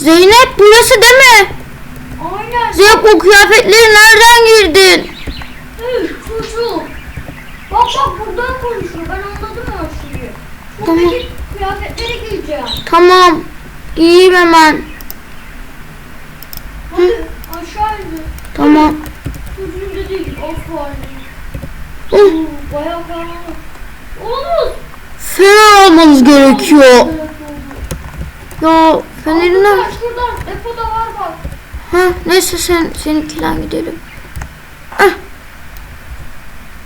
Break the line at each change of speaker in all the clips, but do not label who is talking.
Zeynep burası değil mi?
Aynen.
Zeynep o kıyafetleri nereden girdin?
Hey çocuk. Bak bak buradan konuşuyor. Ben anladım her şeyi.
Tamam.
Buradaki kıyafetleri giyeceğim.
Tamam. İyiyim hemen.
Hadi aşağı indir.
Tamam.
Çocuğun gibi aferin.
Hı.
Oo, Bayağı karanlık. Olamaz.
Fener almanız gerekiyor. Ya fenerin
Aa,
ne?
Şuradan depoda var bak.
Ha, neyse sen seninkinden gidelim. Ah.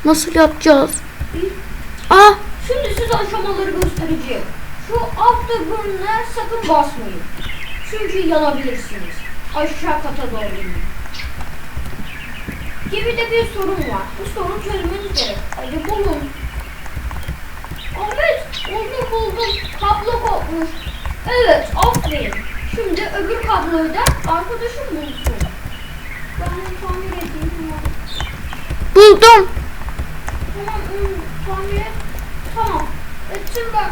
Nasıl yapacağız? Ah,
Şimdi size aşamaları göstereceğim. Şu afterburn'e sakın basmayın. Çünkü yanabilirsiniz. Aşağı kata doğru inin. Gemide bir sorun var. Bu sorunu çözmeniz gerek. Hadi bulun. Ahmet, buldum buldum. Kablo kopmuş. Evet, aferin. Şimdi öbür kabloyu da arkadaşım bulsun. Ben onu tamir edeyim.
buldum.
Tamam, ım, tamir et. Tamam. Ettim ben.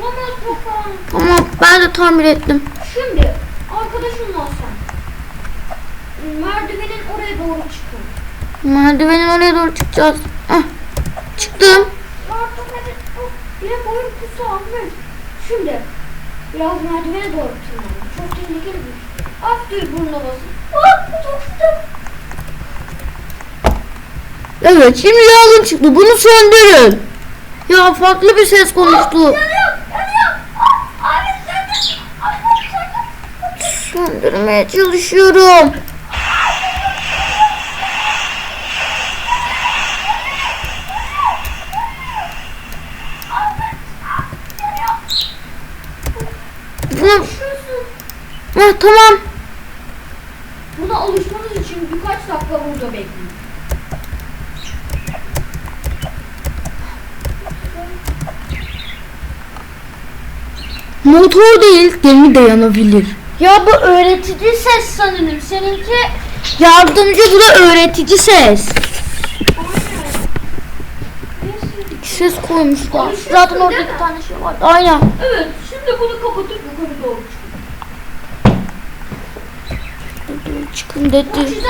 Olamaz çok karanlık.
Tamam ben de tamir ettim.
Şimdi arkadaşımla sen merdivenin oraya doğru çıkın.
Merdivenin oraya doğru çıkacağız. Ah, çıktım.
Yardım edin. Oh, Benim boyum kısa Ahmet. Şimdi biraz merdivene doğru tırmanın. Çok tehlikeli bir şey. After burnuna basın. Ah çok sıcak.
Evet şimdi yangın çıktı. Bunu söndürün. Ya farklı bir ses konuştu.
Yanıyor, yanıyor. Ah, sen de.
Söndürmeye çalışıyorum. Ha, tamam.
Buna alışmanız için birkaç dakika burada bekleyin.
Motor değil gemi de yanabilir.
Ya bu öğretici ses sanırım. Seninki
Yardımcı bu da öğretici ses. Ses koymuşlar. Zaten orada bir tane şey var. Aynen.
Evet, şimdi bunu kapatıp yukarı doğru çıkın.
Dedi.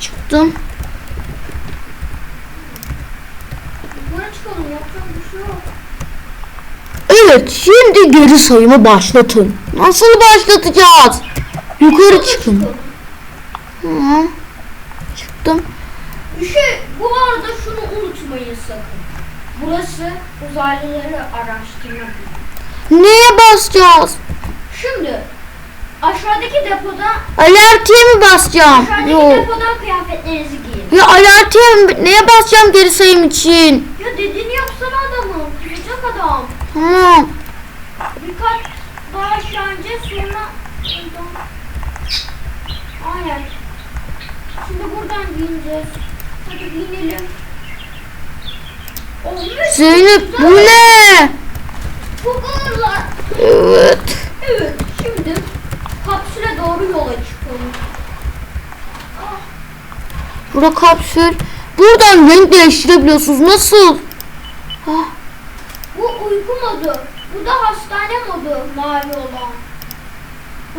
Çıktım. Evet şimdi geri sayımı başlatın. Nasıl başlatacağız? Yukarı çıkın. Hı. Çıktım.
Bir şey, bu arada şunu unutmayın sakın. Burası uzaylıları araştırma.
Neye basacağız?
Şimdi aşağıdaki depoda
Alertiye mi basacağım?
aşağıdaki
Yok.
depodan kıyafetlerinizi giyin.
Ya alertiye mi? Neye basacağım geri sayım için?
Ya dediğini yapsana adamım. Kızacak adam.
Tamam.
Birkaç daha aşağı ineceğiz sonra Aynen. Şimdi buradan giyineceğiz. Hadi giyinelim. Olmuş.
Zeynep bu ne? Evet.
Evet. Kapsüle doğru yola çıkalım. Ah,
Burada kapsül. Buradan renk değiştirebiliyorsunuz. Nasıl? Ah,
bu uyku modu. Bu da hastane modu mavi olan.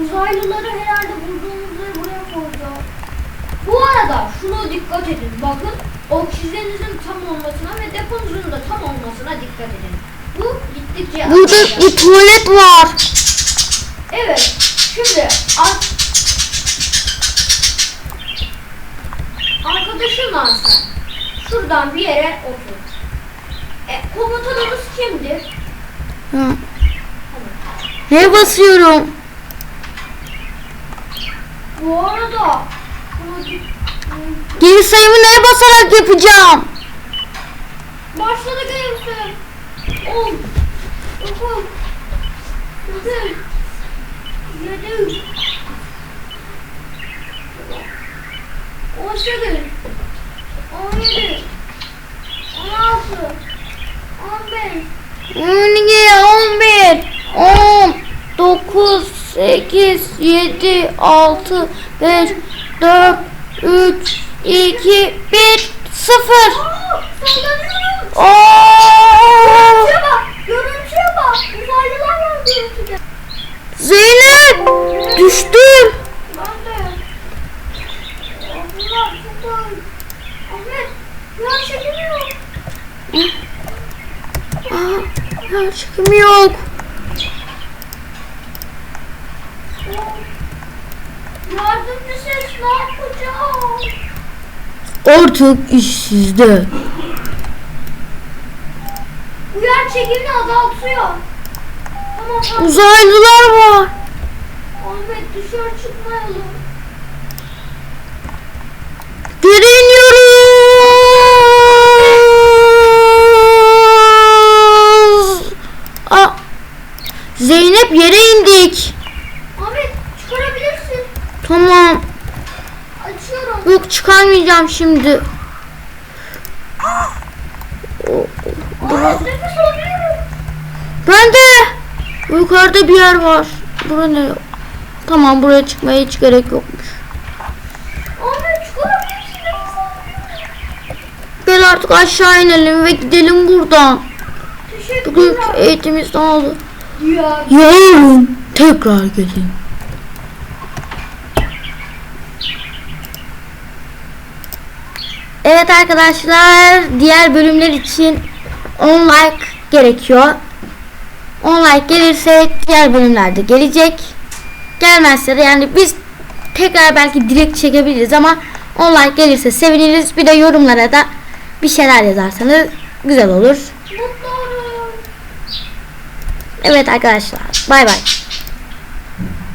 Uzaylıları herhalde bulduğumuz yere buraya koyacağız. Bu arada şunu dikkat edin. Bakın oksijeninizin tam olmasına ve deponuzun da tam olmasına dikkat edin. Bu gittikçe
burada bir tuvalet var.
Evet. Şimdi ar- arkadaşımla sen şuradan bir yere otur. E, komutanımız kimdir?
Ha. Neye basıyorum?
Bu arada
Geri sayımı neye basarak yapacağım?
başladı gelirse 10 9 8 7 18 17 16 15
12, 11, 10, 9, 8, 7, 6, 5, 4, 3, 2, 1, 0.
Aa, sallanıyorum.
Oo!
Görüntüye bak, görüntüye bak. Uzaylılar var
Zeynep düştüm. Aa, ya çekim yok.
Yardımcı ses ne yapacağım?
Artık iş sizde.
Bu yer çekimini azaltıyor.
Uzaylılar var.
Ahmet dışarı çıkmayalım.
Geri iniyoruz. Aa, Zeynep yere indik.
Ahmet çıkarabilirsin.
Tamam.
Açıyorum.
Yok çıkarmayacağım şimdi.
Nefes alıyorum.
Ben de. Yukarıda bir yer var. Bura ne? Tamam buraya çıkmaya hiç gerek yokmuş. Gel artık aşağı inelim ve gidelim buradan. Bugün eğitimimiz ne oldu?
Ya
Yarın tekrar gelin. Evet arkadaşlar diğer bölümler için 10 like gerekiyor. 10 like gelirse diğer bölümlerde gelecek. Gelmezse de yani biz tekrar belki direkt çekebiliriz ama 10 like gelirse seviniriz. Bir de yorumlara da bir şeyler yazarsanız güzel olur. Evet arkadaşlar bay bay.